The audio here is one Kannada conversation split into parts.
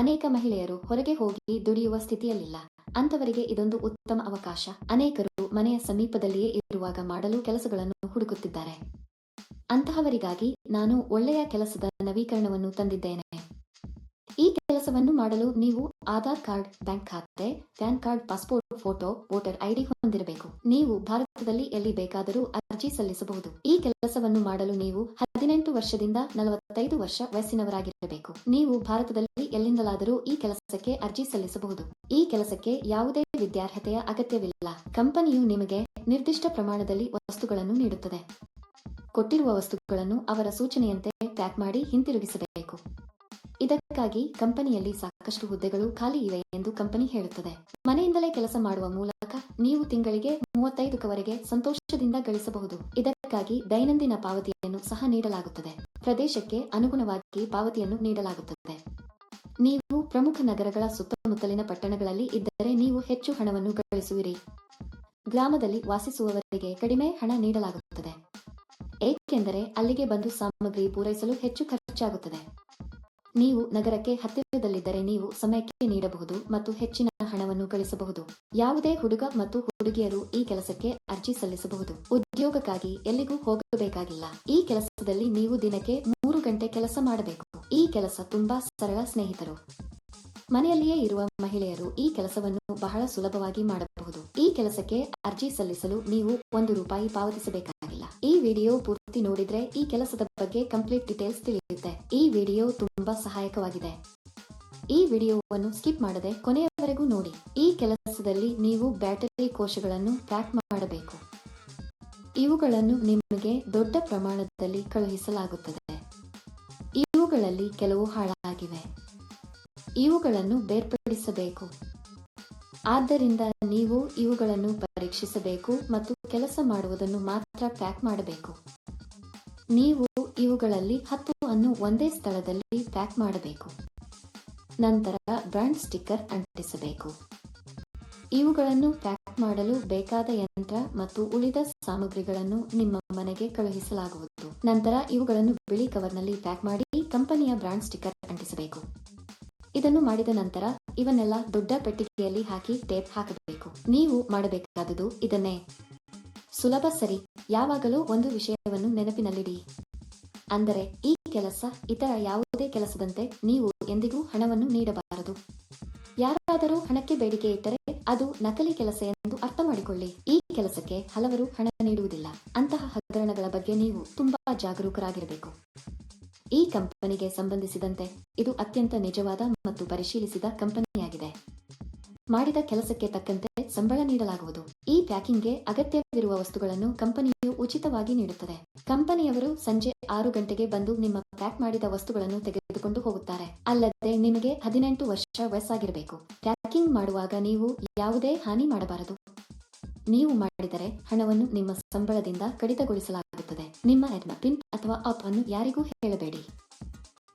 ಅನೇಕ ಮಹಿಳೆಯರು ಹೊರಗೆ ಹೋಗಿ ದುಡಿಯುವ ಸ್ಥಿತಿಯಲ್ಲಿಲ್ಲ. ಅಂತವರಿಗೆ ಇದೊಂದು ಉತ್ತಮ ಅವಕಾಶ. ಅನೇಕರು ಮನೆಯ ಸಮೀಪದಲ್ಲಿಯೇ ಇರುವಾಗ ಮಾಡಲು ಕೆಲಸಗಳನ್ನು ಹುಡುಕುತ್ತಿದ್ದಾರೆ. ಅಂತಹವರಿಗಾಗಿ ನಾನು ಒಳ್ಳೆಯ ಕೆಲಸದ ನವೀಕರಣವನ್ನು ತಂದಿದ್ದೇನೆ. ಈ ಕೆಲಸವನ್ನು ಮಾಡಲು ನೀವು ಆಧಾರ್ ಕಾರ್ಡ್, ಬ್ಯಾಂಕ್ ಖಾತೆ, PAN card, passport, photo, voter ID ಹೊಂದಿರಬೇಕು. ನೀವು ಭಾರತದಲ್ಲಿ ಎಲ್ಲಿ ಬೇಕಾದರೂ ಅರ್ಜಿ ಸಲ್ಲಿಸಬಹುದು. ಈ ಕೆಲಸವನ್ನು ಮಾಡಲು ನೀವು ವರ್ಷದಿಂದ ನಲವತ್ತೈದು ವರ್ಷ ವಯಸ್ಸಿನವರಾಗಿರಬೇಕು. ನೀವು ಭಾರತದಲ್ಲಿ ಎಲ್ಲಿಂದಲಾದರೂ ಈ ಕೆಲಸಕ್ಕೆ ಅರ್ಜಿ ಸಲ್ಲಿಸಬಹುದು. ಈ ಕೆಲಸಕ್ಕೆ ಯಾವುದೇ ವಿದ್ಯಾರ್ಹತೆಯ ಅಗತ್ಯವಿಲ್ಲ. ಕಂಪನಿಯು ನಿಮಗೆ ನಿರ್ದಿಷ್ಟ ಪ್ರಮಾಣದಲ್ಲಿ ವಸ್ತುಗಳನ್ನು ನೀಡುತ್ತದೆ. ಕೊಟ್ಟಿರುವ ವಸ್ತುಗಳನ್ನು ಅವರ ಸೂಚನೆಯಂತೆ ಪ್ಯಾಕ್ ಮಾಡಿ ಹಿಂತಿರುಗಿಸಬೇಕು. ಇದಕ್ಕಾಗಿ ಕಂಪನಿಯಲ್ಲಿ ಸಾಕಷ್ಟು ಹುದ್ದೆಗಳು ಖಾಲಿ ಇವೆ ಎಂದು ಕಂಪನಿ ಹೇಳುತ್ತದೆ. ಮನೆಯಿಂದಲೇ ಕೆಲಸ ಮಾಡುವ ಮೂಲಕ ನೀವು ತಿಂಗಳಿಗೆ ಮೂವತ್ತೈದಕ್ಕವರೆಗೆ ಸಂತೋಷದಿಂದ ಗಳಿಸಬಹುದು. ಇದಕ್ಕಾಗಿ ದೈನಂದಿನ ಪಾವತಿಯನ್ನು ಸಹ ನೀಡಲಾಗುತ್ತದೆ. ಪ್ರದೇಶಕ್ಕೆ ಅನುಗುಣವಾಗಿ ಪಾವತಿಯನ್ನು ನೀಡಲಾಗುತ್ತದೆ. ನೀವು ಪ್ರಮುಖ ನಗರಗಳ ಸುತ್ತಮುತ್ತಲಿನ ಪಟ್ಟಣಗಳಲ್ಲಿ ಇದ್ದರೆ ನೀವು ಹೆಚ್ಚು ಹಣವನ್ನು ಗಳಿಸುವಿರಿ. ಗ್ರಾಮದಲ್ಲಿ ವಾಸಿಸುವವರಿಗೆ ಕಡಿಮೆ ಹಣ ನೀಡಲಾಗುತ್ತದೆ. ಏಕೆಂದರೆ ಅಲ್ಲಿಗೆ ಬಂದು ಸಾಮಗ್ರಿ ಪೂರೈಸಲು ಹೆಚ್ಚು ಖರ್ಚಾಗುತ್ತದೆ. ನೀವು ನಗರಕ್ಕೆ ಹತ್ತಿರದಲ್ಲಿದ್ದರೆ ನೀವು ಸಮಯಕ್ಕೆ ನೀಡಬಹುದು ಮತ್ತು ಹೆಚ್ಚಿನ ಹಣವನ್ನು ಗಳಿಸಬಹುದು. ಯಾವುದೇ ಹುಡುಗ ಮತ್ತು ಹುಡುಗಿಯರು ಈ ಕೆಲಸಕ್ಕೆ ಅರ್ಜಿ ಸಲ್ಲಿಸಬಹುದು. ಉದ್ಯೋಗಕ್ಕಾಗಿ ಎಲ್ಲಿಗೂ ಹೋಗಬೇಕಾಗಿಲ್ಲ. ಈ ಕೆಲಸದಲ್ಲಿ ನೀವು ದಿನಕ್ಕೆ ಮೂರು ಗಂಟೆ ಕೆಲಸ ಮಾಡಬೇಕು. ಈ ಕೆಲಸ ತುಂಬಾ ಸರಳ ಸ್ನೇಹಿತರು. ಮನೆಯಲ್ಲಿಯೇ ಇರುವ ಮಹಿಳೆಯರು ಈ ಕೆಲಸವನ್ನು ಬಹಳ ಸುಲಭವಾಗಿ ಮಾಡಬಹುದು. ಈ ಕೆಲಸಕ್ಕೆ ಅರ್ಜಿ ಸಲ್ಲಿಸಲು ನೀವು ಒಂದು ರೂಪಾಯಿ ಪಾವತಿಸಬೇಕಾಗಿಲ್ಲ. ಈ ವಿಡಿಯೋ ಪೂರ್ತಿ ನೋಡಿದ್ರೆ ಈ ಕೆಲಸದ ಬಗ್ಗೆ ಕಂಪ್ಲೀಟ್ ಡೀಟೇಲ್ಸ್ ತಿಳಿಯುತ್ತೆ. ಈ ವಿಡಿಯೋ ತುಂಬಾ ಸಹಾಯಕವಾಗಿದೆ. ಈ ವಿಡಿಯೋವನ್ನು ಸ್ಕಿಪ್ ಮಾಡದೆ ಕೊನೆಯವರೆಗೂ ನೋಡಿ. ಈ ಕೆಲಸದಲ್ಲಿ ನೀವು ಬ್ಯಾಟರಿ ಕೋಶಗಳನ್ನು ಪ್ಯಾಕ್ ಮಾಡಬೇಕು. ಇವುಗಳನ್ನು ನಿಮಗೆ ದೊಡ್ಡ ಪ್ರಮಾಣದಲ್ಲಿ ಕಳುಹಿಸಲಾಗುತ್ತದೆ. ಇವುಗಳಲ್ಲಿ ಕೆಲವು ಹಾಳಾಗಿವೆ. ಇವುಗಳನ್ನು ಬೇರ್ಪಡಿಸಬೇಕು. ಆದ್ದರಿಂದ ನೀವು ಇವುಗಳನ್ನು ಪರೀಕ್ಷಿಸಬೇಕು ಮತ್ತು ಕೆಲಸ ಮಾಡುವುದನ್ನು ಮಾತ್ರ ಪ್ಯಾಕ್ ಮಾಡಬೇಕು. ನೀವು ಇವುಗಳಲ್ಲಿ ಹತ್ತು ಅನ್ನು ಒಂದೇ ಸ್ಥಳದಲ್ಲಿ ಪ್ಯಾಕ್ ಮಾಡಬೇಕು. ನಂತರ ಬ್ರಾಂಡ್ ಸ್ಟಿಕ್ಕರ್ ಅಂಟಿಸಬೇಕು. ಇವುಗಳನ್ನು ಪ್ಯಾಕ್ ಮಾಡಲು ಬೇಕಾದ ಯಂತ್ರ ಮತ್ತು ಉಳಿದ ಸಾಮಗ್ರಿಗಳನ್ನು ನಿಮ್ಮ ಮನೆಗೆ ಕಳುಹಿಸಲಾಗುವುದು. ನಂತರ ಇವುಗಳನ್ನು ಬಿಳಿ ಕವರ್ನಲ್ಲಿ ಪ್ಯಾಕ್ ಮಾಡಿ ಕಂಪನಿಯ ಬ್ರಾಂಡ್ ಸ್ಟಿಕ್ಕರ್ ಅಂಟಿಸಬೇಕು. ಇದನ್ನು ಮಾಡಿದ ನಂತರ ಇವನ್ನೆಲ್ಲ ದೊಡ್ಡ ಪೆಟ್ಟಿಗೆಯಲ್ಲಿ ಹಾಕಿ ಟೇಪ್ ಹಾಕಬೇಕು. ನೀವು ಮಾಡಬೇಕಾದುದು ಇದನ್ನೇ. ಸುಲಭ ಸರಿ. ಯಾವಾಗಲೂ ಒಂದು ವಿಷಯವನ್ನು ನೆನಪಿನಲ್ಲಿಡಿ. ಅಂದರೆ ಈ ಕೆಲಸ ಇತರ ಯಾವುದೇ ಕೆಲಸದಂತೆ ನೀವು ಎಂದಿಗೂ ಹಣವನ್ನು ನೀಡಬಾರದು. ಯಾರಾದರೂ ಹಣಕ್ಕೆ ಬೇಡಿಕೆ ಇಟ್ಟರೆ ಅದು ನಕಲಿ ಕೆಲಸ ಎಂದು ಅರ್ಥ ಮಾಡಿಕೊಳ್ಳಿ. ಈ ಕೆಲಸಕ್ಕೆ ಹಲವರು ಹಣ ನೀಡುವುದಿಲ್ಲ. ಅಂತಹ ಹಗರಣಗಳ ಬಗ್ಗೆ ನೀವು ತುಂಬಾ ಜಾಗರೂಕರಾಗಿರಬೇಕು. ಈ ಕಂಪನಿಗೆ ಸಂಬಂಧಿಸಿದಂತೆ ಇದು ಅತ್ಯಂತ ನಿಜವಾದ ಮತ್ತು ಪರಿಶೀಲಿಸಿದ ಕಂಪನಿಯಾಗಿದೆ. ಮಾಡಿದ ಕೆಲಸಕ್ಕೆ ತಕ್ಕಂತೆ ಸಂಬಳ ನೀಡಲಾಗುವುದು. ಈ ಪ್ಯಾಕಿಂಗ್ಗೆ ಅಗತ್ಯವಿರುವ ವಸ್ತುಗಳನ್ನು ಕಂಪನಿಯು ಉಚಿತವಾಗಿ ನೀಡುತ್ತದೆ. ಕಂಪನಿಯವರು ಸಂಜೆ ಆರು ಗಂಟೆಗೆ ಬಂದು ನಿಮ್ಮ ಪ್ಯಾಕ್ ಮಾಡಿದ ವಸ್ತುಗಳನ್ನು ತೆಗೆದುಕೊಂಡು ಹೋಗುತ್ತಾರೆ. ಅಲ್ಲದೆ ನಿಮಗೆ ಹದಿನೆಂಟು ವರ್ಷ ವಯಸ್ಸಾಗಿರಬೇಕು. ಪ್ಯಾಕಿಂಗ್ ಮಾಡುವಾಗ ನೀವು ಯಾವುದೇ ಹಾನಿ ಮಾಡಬಾರದು. ನೀವು ಮಾಡಿದರೆ ಹಣವನ್ನು ನಿಮ್ಮ ಸಂಬಳದಿಂದ ಕಡಿತಗೊಳಿಸಲಾಗುತ್ತದೆ. ನಿಮ್ಮ ಪಿನ್ ಅಥವಾ ಅಪ್ ಅನ್ನು ಯಾರಿಗೂ ಹೇಳಬೇಡಿ.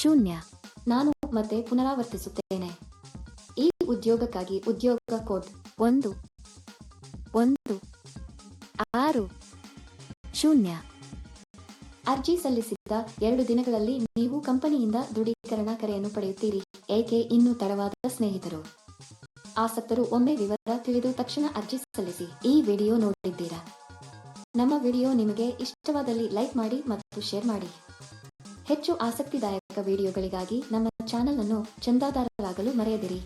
ಶೂನ್ಯ. ನಾನು ಮತ್ತೆ ಪುನರಾವರ್ತಿಸುತ್ತೇನೆ. ಈ ಉದ್ಯೋಗಕ್ಕಾಗಿ ಉದ್ಯೋಗ ಕೋಡ್ ಒಂದು ಒಂದು, ಆರು, ಶೂನ್ಯ. ಅರ್ಜಿ ಸಲ್ಲಿಸಿದ ಎರಡು ದಿನಗಳಲ್ಲಿ ನೀವು ಕಂಪನಿಯಿಂದ ದೃಢೀಕರಣ ಕರೆಯನ್ನು ಪಡೆಯುತ್ತೀರಿ, ಏಕೆ ಇನ್ನೂ ತಡವಾದ ಸ್ನೇಹಿತರು? ಆಸಕ್ತರು ಒಮ್ಮೆ ವಿವರ ತಿಳಿದು ತಕ್ಷಣ ಅರ್ಜಿ ಸಲ್ಲಿಸಿ, ಈ ವಿಡಿಯೋ ನೋಡಿದ್ದೀರಾ? ನಮ್ಮ ವಿಡಿಯೋ ನಿಮಗೆ ಇಷ್ಟವಾದಲ್ಲಿ ಲೈಕ್ ಮಾಡಿ ಮತ್ತು ಶೇರ್ ಮಾಡಿ. ಹೆಚ್ಚು ಆಸಕ್ತಿದಾಯಕ ವಿಡಿಯೋಗಳಿಗಾಗಿ ನಮ್ಮ ಚಾನೆಲ್ ಅನ್ನು ಚಂದಾದಾರರಾಗಲು ಮರೆಯದಿರಿ.